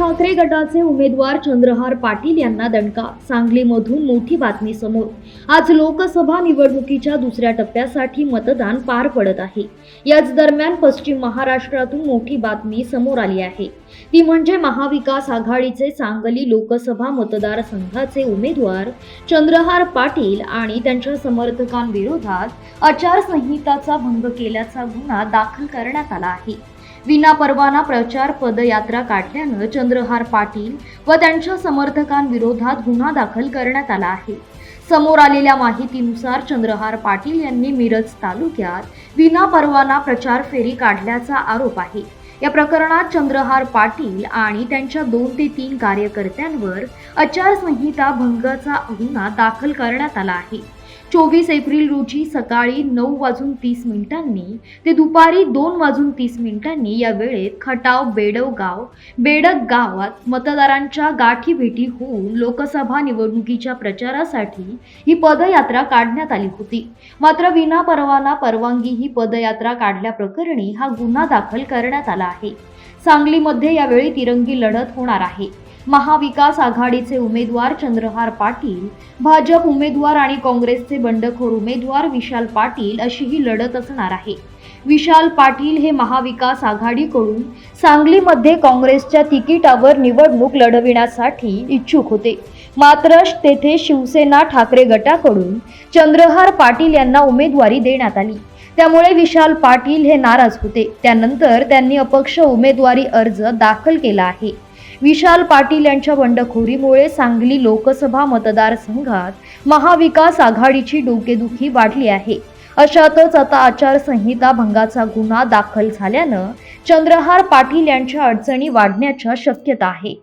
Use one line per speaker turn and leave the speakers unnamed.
ठाकरे गटाचे उमेदवार चंद्रहार पाटील यांना दणका सांगलीमधून मोठी बातमी समोर. आज लोकसभा निवडणुकीच्या दुसऱ्या टप्प्यासाठी मतदान पार पडत आहे. याच दरम्यान पश्चिम महाराष्ट्रातून मोठी बातमी समोर आली आहे. ती म्हणजे महाविकास आघाडीचे सांगली लोकसभा मतदारसंघाचे उमेदवार चंद्रहार पाटील आणि त्यांच्या समर्थकांविरोधात आचारसंहिताचा भंग केल्याचा गुन्हा दाखल करण्यात आला आहे. विना परवाना प्रचार पदयात्रा काढल्यानं चंद्रहार पाटील व त्यांच्या समर्थकांविरोधात गुन्हा दाखल करण्यात आला आहे. समोर आलेल्या माहितीनुसार चंद्रहार पाटील यांनी मिरज तालुक्यात विना परवाना प्रचार फेरी काढल्याचा आरोप आहे. या प्रकरणात चंद्रहार पाटील आणि त्यांच्या दोन ते तीन कार्यकर्त्यांवर आचारसंहिता भंगाचा गुन्हा दाखल करण्यात आला आहे. चोवीस एप्रिल रोजी सकाळी नऊ वाजून तीस मिनिटांनी ते दुपारी दोन वाजून तीस मिनिटांनी या वेळेत खटाव बेडवगाव बेडक गावात मतदारांच्या गाठीभेटी होऊन लोकसभा निवडणुकीच्या प्रचारासाठी ही पदयात्रा काढण्यात आली होती. मात्र विना परवाना परवानगी ही पदयात्रा काढल्याप्रकरणी हा गुन्हा दाखल करण्यात आला आहे. सांगलीमध्ये यावेळी तिरंगी लढत होणार आहे. महाविकास आघाडीचे उमेदवार चंद्रहार पाटील भाजप उमेदवार आणि काँग्रेसचे बंडखोर उमेदवार विशाल पाटील अशी ही लढत असणार आहे. विशाल पाटील हे महाविकास आघाडीकडून सांगलीमध्ये काँग्रेसच्या तिकिटावर निवडणूक लढविण्यासाठी इच्छुक होते. मात्र तेथे शिवसेना ठाकरे गटाकडून चंद्रहार पाटील यांना उमेदवारी देण्यात आली. त्यामुळे विशाल पाटील हे नाराज होते. त्यानंतर त्यांनी अपक्ष उमेदवारी अर्ज दाखल केला आहे. विशाल पाटील यांच्या बंडखोरीमुळे सांगली लोकसभा मतदारसंघात महाविकास आघाडीची डोकेदुखी वाढली आहे. अशातच आता आचारसंहिता भंगाचा गुन्हा दाखल झाल्यानं चंद्रहार पाटील यांच्या अडचणी वाढण्याच्या शक्यता आहे.